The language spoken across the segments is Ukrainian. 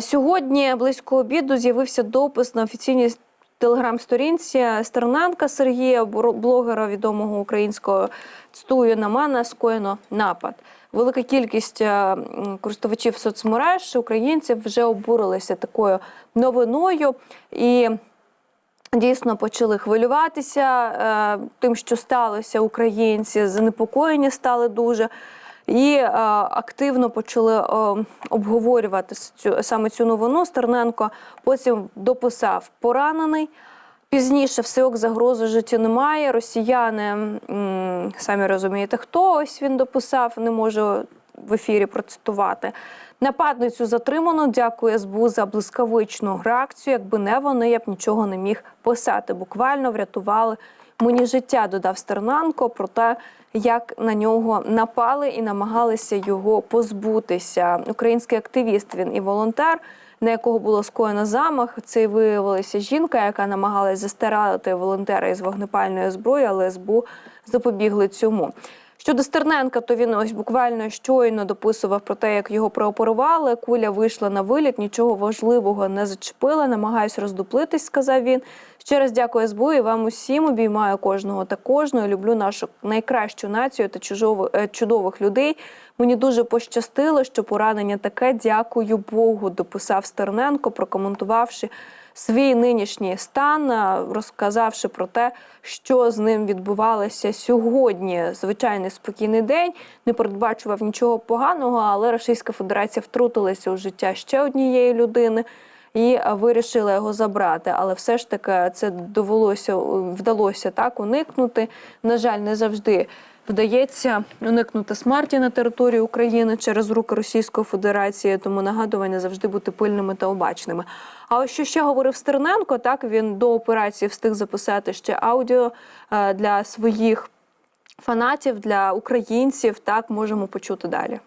Сьогодні близько обіду з'явився допис на офіційній телеграм-сторінці Стерненка Сергія, блогера відомого українського цитую на мене скоєно напад. Велика кількість е, користувачів соцмереж українців вже обурилися такою новиною і. Дійсно почали хвилюватися е, тим, що сталося. Українці занепокоєні стали дуже. І е, активно почали е, обговорювати цю саме цю новину. Стерненко потім дописав поранений. Пізніше все ок загрози життю немає. Росіяни м, самі розумієте, хто ось він дописав, не можу в ефірі процитувати. Нападницю затримано. Дякую СБУ за блискавичну реакцію. Якби не вони, я б нічого не міг писати. Буквально врятували мені життя, додав Стерненко про те, як на нього напали і намагалися його позбутися. Український активіст він і волонтер, на якого було скоєно замах. Це виявилася жінка, яка намагалась застерати волонтера із вогнепальної зброї, але СБУ запобігли цьому. Щодо Стерненка, то він ось буквально щойно дописував про те, як його прооперували. Куля вийшла на виліт, нічого важливого не зачепила. Намагаюсь роздуплитись, сказав він. Ще раз дякую СБУ і вам усім. Обіймаю кожного та кожного. Люблю нашу найкращу націю та е, чудових людей. Мені дуже пощастило, що поранення таке. Дякую Богу. Дописав Стерненко, прокоментувавши свій нинішній стан, е, розказавши про те, що з ним відбувалося сьогодні. Звичайний спокійний день, не передбачував нічого поганого, але Російська Федерація втрутилася у життя ще однієї людини. І вирішила його забрати, але все ж таки це довелося вдалося так уникнути. На жаль, не завжди вдається уникнути смерті на території України через руки Російської Федерації. Тому нагадування завжди бути пильними та обачними. А ось що ще говорив Стерненко, так він до операції встиг записати ще аудіо е, для своїх фанатів, для українців. Так можемо почути далі.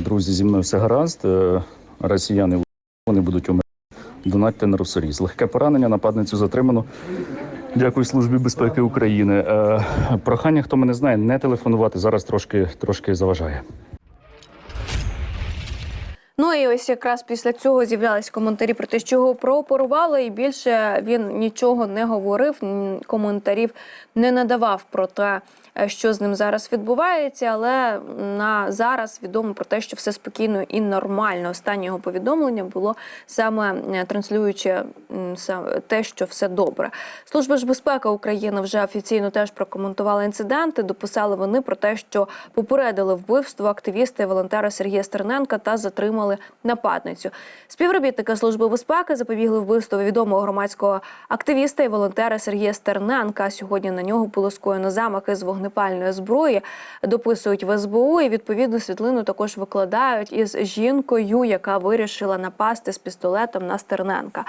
Друзі, зі мною все гаразд. Е, Росіяни вони будуть умерти. Донатьте на Росоріз. Легке поранення, нападницю затримано. Дякую Службі безпеки України. Е, Прохання, хто мене знає, не телефонувати. Зараз трошки, трошки заважає. Ну і ось якраз після цього з'являлись коментарі про те, що його прооперували, і більше він нічого не говорив, коментарів не надавав про те, е, що з ним зараз відбувається. Але на зараз відомо про те, що все спокійно і нормально. Останнє його повідомлення було саме е, транслюючи те, що все добре. Служба ж безпеки України вже офіційно теж прокоментувала інциденти. Дописали вони про те, що попередили вбивство активіста і волонтера Сергія Стерненка та затримали нападницю. Співробітники служби безпеки запобігли вбивству відомого громадського активіста і волонтера Сергія Стерненка. Сьогодні на нього було скоєно замахи з вогнепальної зброї. Дописують в СБУ і відповідну світлину також викладають із жінкою, яка вирішила напасти з пістолетом на Стерненка.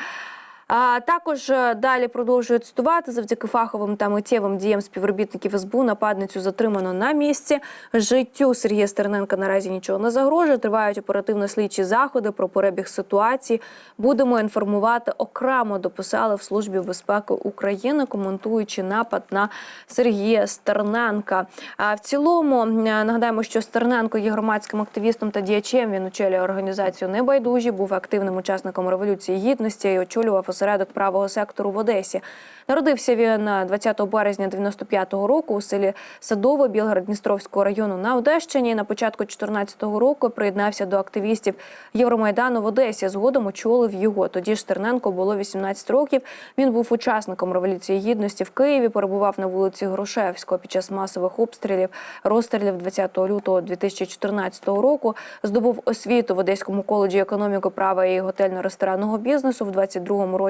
А також е, далі продовжують цитувати завдяки фаховим та миттєвим діям співробітників СБУ. Нападницю затримано на місці. Життю Сергія Стерненка наразі нічого не загрожує. Тривають оперативно-слідчі заходи про перебіг ситуації. Будемо інформувати окремо. Дописали в службі безпеки України, коментуючи напад на Сергія Стерненка. А в цілому е, нагадаємо, що Стерненко є громадським активістом та діячем. Він очолює організацію Небайдужі, був активним учасником революції гідності і очолював осередок правого сектору в Одесі. Народився він е, 20 березня 95-го року у селі Садове Білгород-Дністровського району на Одещині. На початку 14-го року приєднався до активістів Євромайдану в Одесі. Згодом очолив його. Тоді ж Стерненко було 18 років. Він був учасником революції гідності в Києві. Перебував на вулиці Грушевського під час масових обстрілів, розстрілів 20 лютого 2014 року. Здобув освіту в Одеському коледжі економіки права і готельно-ресторанного бізнесу. В 22-му році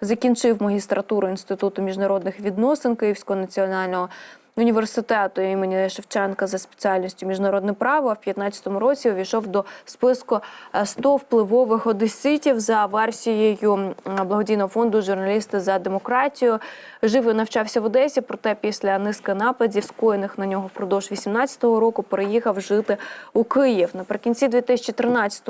закінчив магістратуру інституту міжнародних відносин Київського національного. Університету імені Шевченка за спеціальністю міжнародне право а в 15-му році увійшов до списку е, 100 впливових одеситів за версією благодійного фонду журналісти за демократію. Жив і навчався в Одесі, проте після низки нападів, скоєних на нього впродовж 18-го року, переїхав жити у Київ. Наприкінці 2013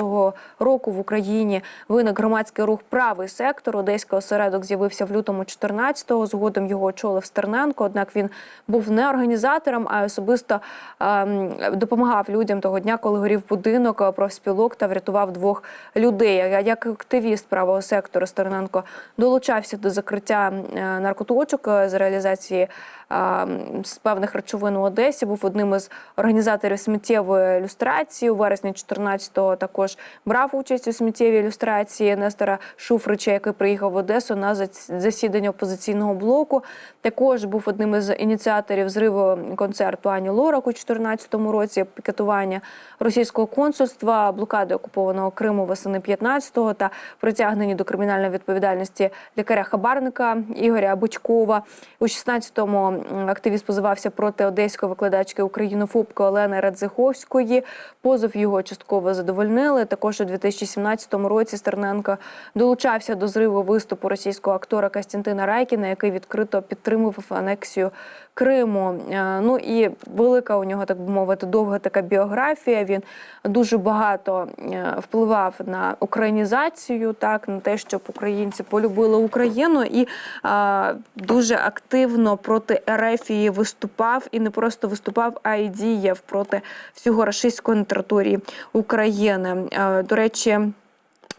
року в Україні виник громадський рух правий сектор. Одеський осередок з'явився в лютому 14-го. Згодом його очолив Стерненко. Однак він був не не організатором, а особисто ем, допомагав людям того дня, коли горів будинок е, профспілок та врятував двох людей. Як активіст правого сектору Стерненко долучався до закриття е, наркоточок е, з реалізації е, з певних речовин у Одесі. Був одним із організаторів сміттєвої люстрації. У вересні 14-го також брав участь у сміттєвій люстрації Нестора Шуфрича, який приїхав в Одесу на засідання опозиційного блоку. Також був одним із ініціаторів зриву концерту Ані Лорак у 2014 році, пікетування російського консульства, блокади окупованого Криму восени 15-го та притягнені до кримінальної відповідальності лікаря-хабарника Ігоря Бучкова. У 16-му м, активіст позивався проти одеської викладачки українофобки Олени Радзиховської. Позов його частково задовольнили. Також у 2017 році Стерненко долучався до зриву виступу російського актора Костянтина Райкіна, який відкрито підтримував анексію Криму. Е, Ну і велика у нього, так би мовити, довга така біографія. Він дуже багато е, впливав на українізацію, так на те, щоб українці полюбили Україну, і е, дуже активно проти Ерефії виступав і не просто виступав, а й діяв проти всього рашистської території України. Е, До речі,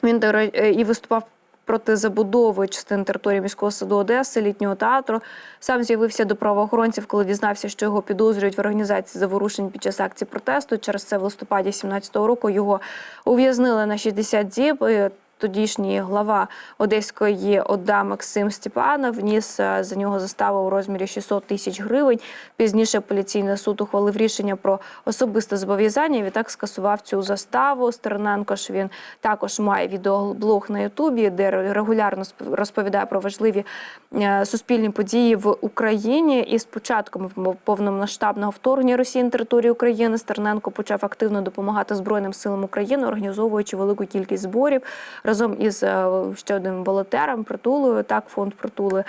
він і виступав проти забудови частини території міського саду Одеси, літнього театру. Сам з'явився до правоохоронців, коли дізнався, що його підозрюють в організації заворушень під час акції протесту. Через це в листопаді 17-го року його ув'язнили на 60 діб. Тодішній глава Одеської ОДА Максим Степанов вніс е, за нього заставу у розмірі 600 тисяч гривень. Пізніше апеляційний суд ухвалив рішення про особисте зобов'язання. Відтак скасував цю заставу. Стерненко ж він також має відеоблог на Ютубі, де регулярно розповідає про важливі е, суспільні події в Україні. І з початком повномасштабного вторгнення Росії на територію України Стерненко почав активно допомагати Збройним силам України, організовуючи велику кількість зборів разом із е, ще одним волонтером притулою. Так, фонд притули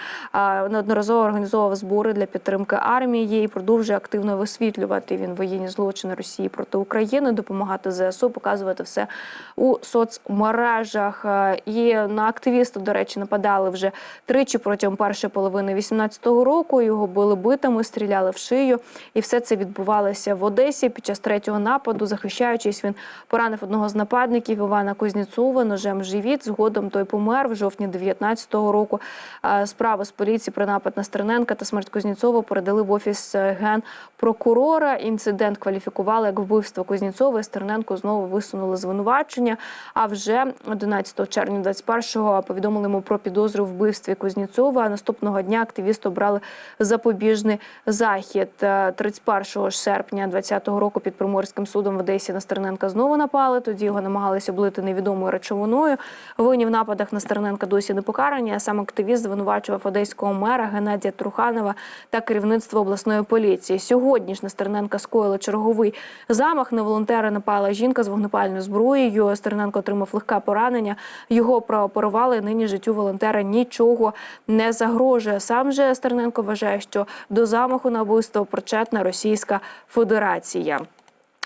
неодноразово організовував збори для підтримки армії і продовжує активно висвітлювати він воєнні злочини Росії проти України, допомагати ЗСУ, показувати все у соцмережах. Е, І на активіста, до речі, нападали вже тричі протягом першої половини 18-го року. Його били битами, стріляли в шию, і все це відбувалося в Одесі під час третього нападу. Захищаючись, він поранив одного з нападників Івана Кузнєцова ножем в живіт. Згодом той помер в жовтні 19-го року. Е, Справи з поліції про напад на Стерненка та смерть Кузнєцова передали в офіс е, генпрокурора. Інцидент кваліфікували як вбивство Кузнєцова. і Стерненко знову висунули звинувачення. А вже 11 червня 21-го повідомили йому про підозру в вбивстві Кузнєцова. А Наступного дня активісти обрали запобіжний захід. Е, 31 серпня 20-го року під Приморським судом в Одесі на Стерненка знову напали. Тоді його намагалися облити невідомою речовиною. Винні в нападах на Стерненка досі не покарані. А сам активіст звинувачував одеського мера Геннадія Труханова та керівництво обласної поліції. Сьогодні ж на Стерненка скоїли черговий замах. На волонтера напала жінка з вогнепальною зброєю. Стерненко отримав легке поранення. Його прооперували. Нині життю волонтера нічого не загрожує. Сам же Стерненко вважає, що до замаху на вбивство причетна Російська Федерація.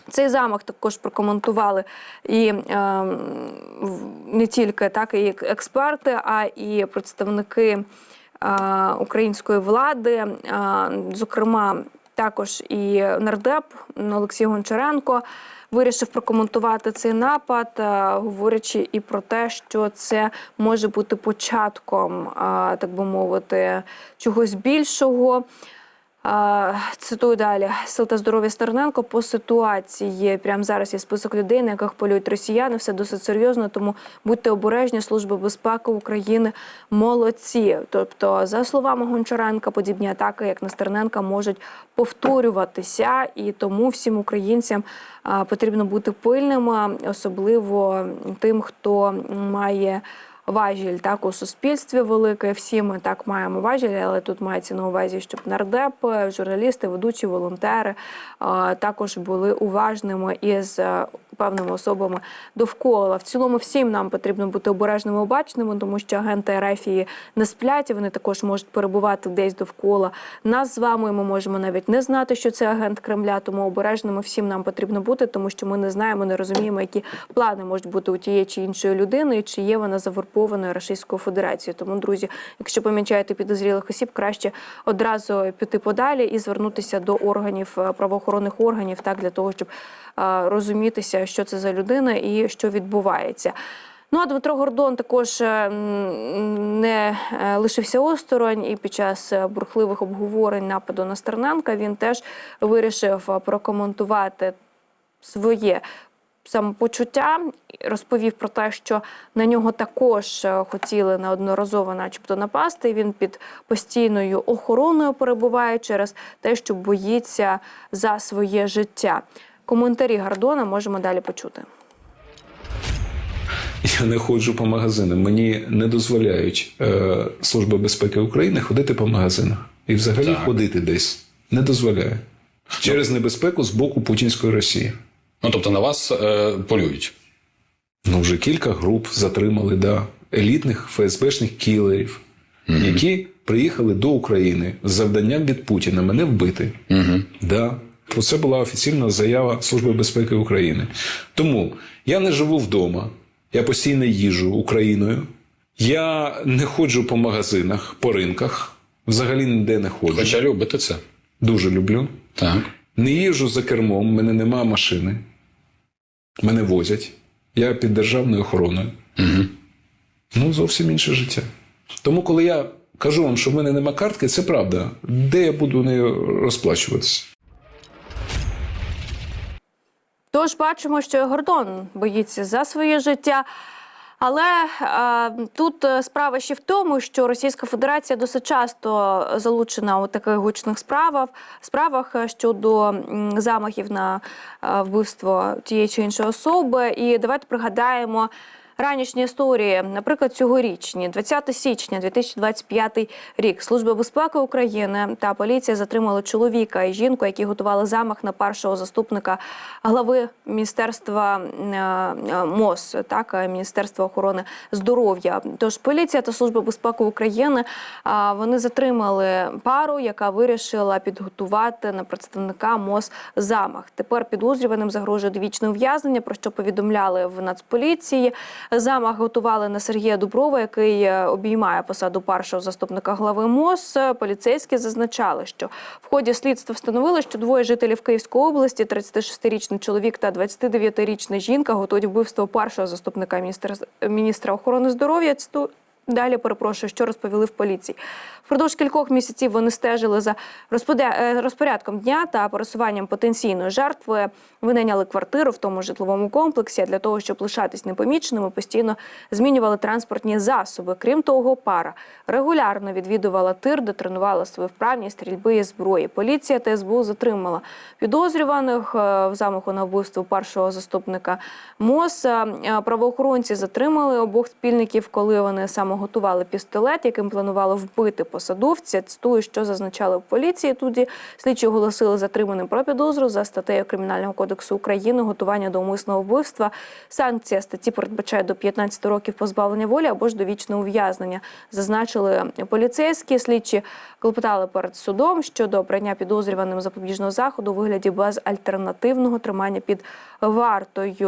Цей замах також прокоментували і е, не тільки так і експерти, а і представники е, української влади, е, зокрема, також і нардеп Олексій Гончаренко. Вирішив прокоментувати цей напад, е, говорячи і про те, що це може бути початком, е, так би мовити, чогось більшого. Цитую далі. Сил та здоров'я Стерненко по ситуації. Прямо зараз є список людей, на яких полюють росіяни. Все досить серйозно, тому будьте обережні. Служба безпеки України молодці. Тобто, за словами Гончаренка, подібні атаки, як на Стерненка, можуть повторюватися, і тому всім українцям потрібно бути пильними, особливо тим, хто має важіль так у суспільстві велике. Всі ми так маємо важіль, але тут мається на увазі, щоб нардепи, журналісти, ведучі, волонтери також були уважними із е, певними особами довкола. В цілому всім нам потрібно бути обережними, обачними, тому що агенти РФії не сплять. і Вони також можуть перебувати десь довкола нас з вами. Ми можемо навіть не знати, що це агент Кремля. Тому обережними всім нам потрібно бути, тому що ми не знаємо, не розуміємо, які плани можуть бути у тієї чи іншої людини, і чи є вона завербована окупованою Російською Федерацією. Тому, друзі, якщо помічаєте підозрілих осіб, краще одразу піти подалі і звернутися до органів е, правоохоронних органів, так для того, щоб е, розумітися, що це за людина і що відбувається. Ну а Дмитро Гордон також е, не е, лишився осторонь, і під час бурхливих обговорень нападу на Стерненка він теж вирішив прокоментувати своє самопочуття, розповів про те, що на нього також е, хотіли неодноразово, начебто, напасти. Він під постійною охороною перебуває через те, що боїться за своє життя. Коментарі Гордона можемо далі почути. Я не ходжу по магазинам. Мені не дозволяють е, Служба безпеки України ходити по магазинах і взагалі Так. ходити десь. Не дозволяє. Через небезпеку з боку путінської Росії. Ну тобто на вас е, полюють. Ну, вже кілька груп затримали да, елітних ФСБшних кілерів, які приїхали до України з завданням від Путіна мене вбити. Угу. Да. Про це була офіційна заява Служби безпеки України. Тому я не живу вдома, я постійно їжджу Україною. Я не ходжу по магазинах, по ринках. Взагалі ніде не ходжу. Хоча любите це. Дуже люблю. Так. Не їжджу за кермом, в мене немає машини. Мене возять. Я під державною охороною. Угу. Ну, зовсім інше життя. Тому, коли я кажу вам, що в мене нема картки, це правда. Де я буду нею розплачуватися? Тож бачимо, що Гордон боїться за своє життя. Але е, тут е, справа ще в тому, що Російська Федерація досить часто залучена у таких гучних справах справах е, щодо замахів на вбивство тієї чи іншої особи. І давайте пригадаємо. Ранішні історії, наприклад, цьогорічні, 20 січня 2025 рік, Служба безпеки України та поліція затримали чоловіка і жінку, які готували замах на першого заступника глави міністерства е, е, МОЗ, так е, Міністерства охорони здоров'я. Тож поліція та служба безпеки України вони затримали пару, яка вирішила підготувати на представника МОЗ замах. Тепер підозрюваним загрожує довічне ув'язнення, про що повідомляли в Нацполіції. Замах готували на Сергія Дуброва, який е, обіймає посаду першого заступника глави МОЗ. Поліцейські зазначали, що в ході слідства встановили, що двоє жителів Київської області, 36-річний чоловік та 29-річна жінка, готують вбивство першого заступника міністра, міністра охорони здоров'я. Далі перепрошую, що розповіли в поліції. Впродовж кількох місяців вони стежили за е, розпорядком дня та пересуванням потенційної жертви. Винайняли квартиру в тому житловому комплексі. Для того, щоб лишатись непоміченими, постійно змінювали транспортні засоби. Крім того, пара регулярно відвідувала тир, де тренувала свою вправність стрільби із зброї. Поліція та СБУ затримала підозрюваних е, в замаху на вбивство першого заступника МОЗ. Е, Правоохоронці затримали обох спільників, коли вони саме готували пістолет, яким планували вбити посадовця. Цитую, що зазначали в поліції. Тоді слідчі оголосили затриманим про підозру за статтею Кримінального кодексу України готування до умисного вбивства. Санкція статті передбачає до 15 років позбавлення волі або ж довічне ув'язнення. Зазначили поліцейські слідчі клопотали перед судом щодо обрання підозрюваним запобіжного заходу у вигляді безальтернативного тримання під вартою.